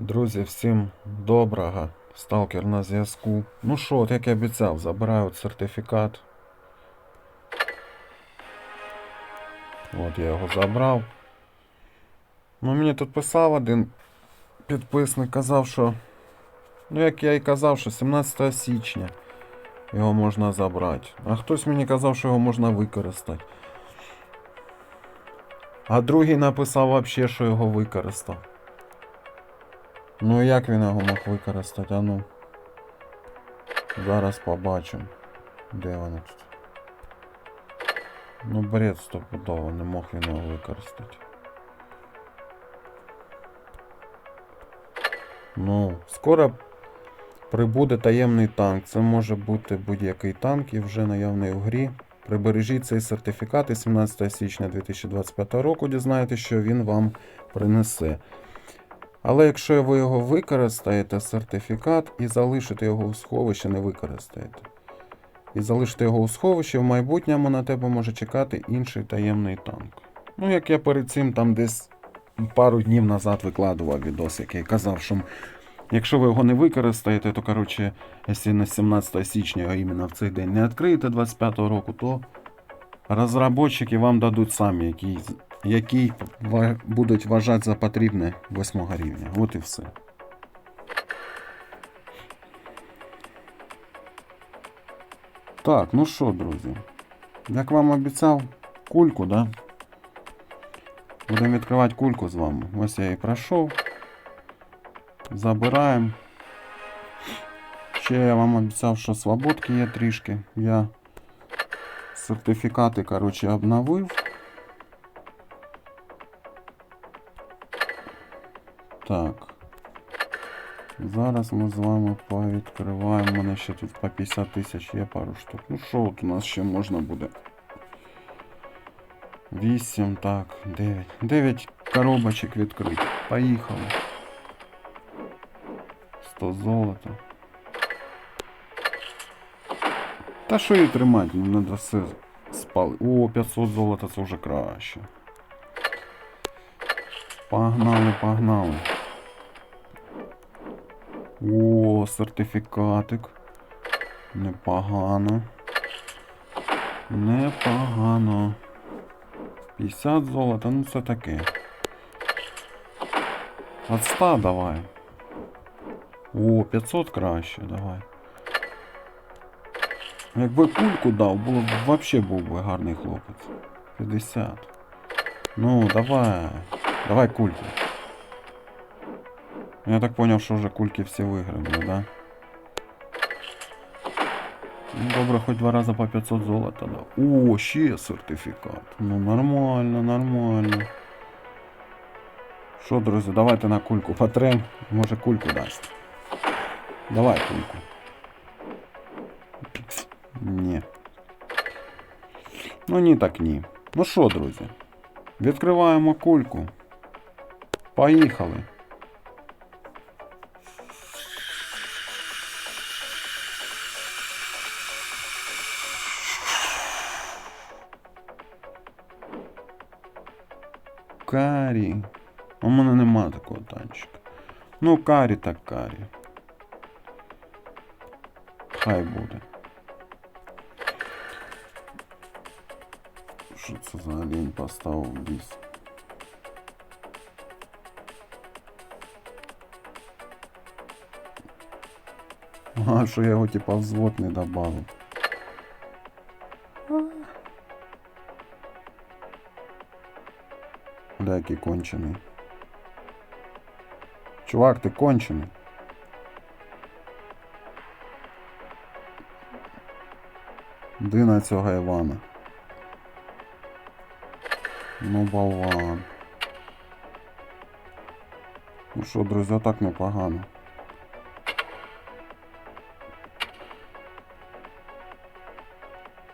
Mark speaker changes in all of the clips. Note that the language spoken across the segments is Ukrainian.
Speaker 1: Друзі, всім доброго. Сталкер на зв'язку. Ну що, от як і обіцяв, забираю от сертифікат. От я його забрав. Ну мені тут писав один підписник, казав, що. Ну як я і казав, що 17 січня його можна забрати. А хтось мені казав, що його можна використати. А другий написав вообще, що його використав. Ну як він його мог використати? А ну. Зараз побачимо. Де воно тут? Ну бред стопудово, не мог він його використати. Ну, скоро прибуде таємний танк. Це може бути будь-який танк і вже наявний у грі. Прибережіть цей сертифікат і 17 січня 2025 року дізнаєтесь, що він вам принесе. Але якщо ви його використаєте, сертифікат, і залишите його у сховищі, не використаєте. І залишите його у сховищі, в майбутньому на тебе може чекати інший таємний танк. Ну, як я перед цим там десь пару днів назад викладував відос, який казав, що якщо ви його не використаєте, то коротше, якщо на 17 січня його іменно в цей день не відкриєте 25-го року, то розробники вам дадуть самі, який, який будуть вважати за потрібне 8 рівня. От і все. Так, ну що, друзі, як вам обіцяв, кульку, да? Будемо відкривати кульку з вами. Ось я і пройшов. Забираємо. Ще я вам обіцяв, що свободки є трішки. Я сертифікати, коротше, обновив. Так. Зараз ми з вами повідкриваємо. У мене ще тут по 50 тисяч є пару штук. Ну що от у нас ще можна буде? 8, так, 9. 9 коробочок відкрити. Поїхали. 100 золота. Та що її тримати? Ну, треба все спали. О, 500 золота це вже краще. Погнали, погнали. О, сертифікатик. Непогано. Непогано. 50 золота, ну це таке. От 100 давай. О, 500 краще, давай. Якби кульку дав, було б вообще був би гарний хлопець. 50. Ну, давай. Давай кульку. Я так понял, що вже кульки всі виграли, да? Ну, добре, хоч два рази по 500 золота дав. О, ще сертифікат. Ну нормально, нормально. Що, друзі, давайте на кульку потрем. Може кульку дасть. Давай кульку. Ні. Ну ні, так ні. Ну що, друзі? Відкриваємо кульку. Поїхали. Карі. У мене нема такого танчика. Ну, карі так карі. Хай буде. Що це за олень поставив ліс? А, що я його типа взвод не добавив. Бля, який кончений. Чувак, ти кончений. Ди на цього Івана. Ну, болван. Ну що, друзі, так непогано.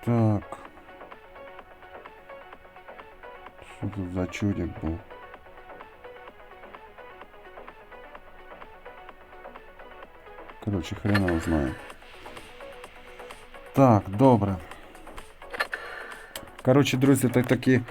Speaker 1: Так. Що тут за чудик був? Короче, хрена його знає. Так, добре. Коротше, друзі, так таки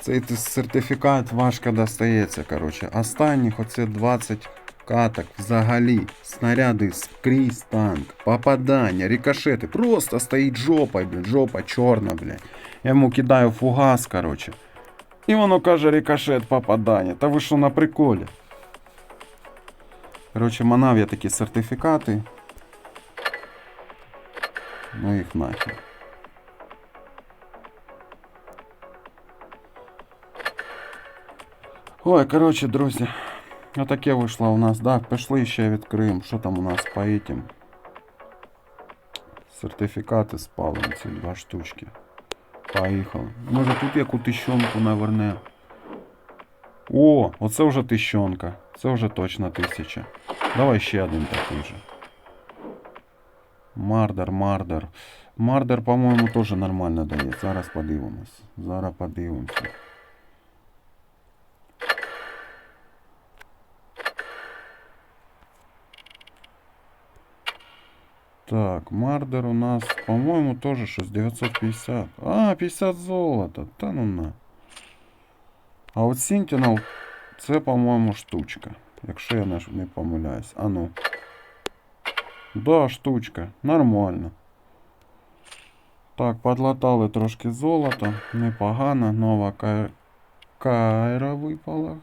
Speaker 1: цей сертифікат важко достається. Коротше. Останніх оце 20 каток взагалі. Снаряди скрізь танк, попадання, рикошети. Просто стоїть жопа, блядь, жопа чорна, блядь. Я йому кидаю фугас, короче. І воно каже рикошет попадання. Та ви що на приколі? Короче, манав я такі сертифікати. Ну їх нахер. Ой, короче, друзі. Отаке вийшло у нас. Так, пішли ще відкриємо. Що там у нас по этим? Сертифікати спали ці два штучки. Поїхали. Може тут яку тищонку наверне. О, оце вже тищонка. Це вже точно тисяча. Давай ще один такий же. Мардер, мардер. Мардер, по-моєму, теж нормально дає. Зараз подивимось. Зараз подивимося. Так, Мардер у нас, по-моему, тоже щось 950. А, 50 золота. Та ну на. А от Sentinel, це, по-моєму, штучка. Якщо я не, помиляюсь. А ну. Да, штучка. Нормально. Так, подлатали трошки золота. Непогано. Нова ка- кайра випала.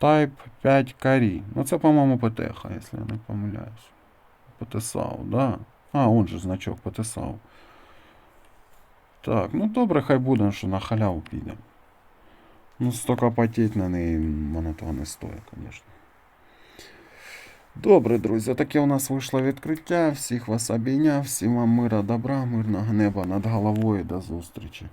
Speaker 1: Type 5 карі. Ну це, по-моєму, ПТХ, якщо я не помиляюсь. ПТСАУ, да. А, он же значок ПТСАУ. Так, ну добре, хай буде, що на халяву піде. Ну, стільки потеть на неї, воно того не стоїть, звісно. Добре, друзі, таке у нас вийшло відкриття. Всіх вас обійняв, всім вам мира, добра, мирного неба над головою. До зустрічі.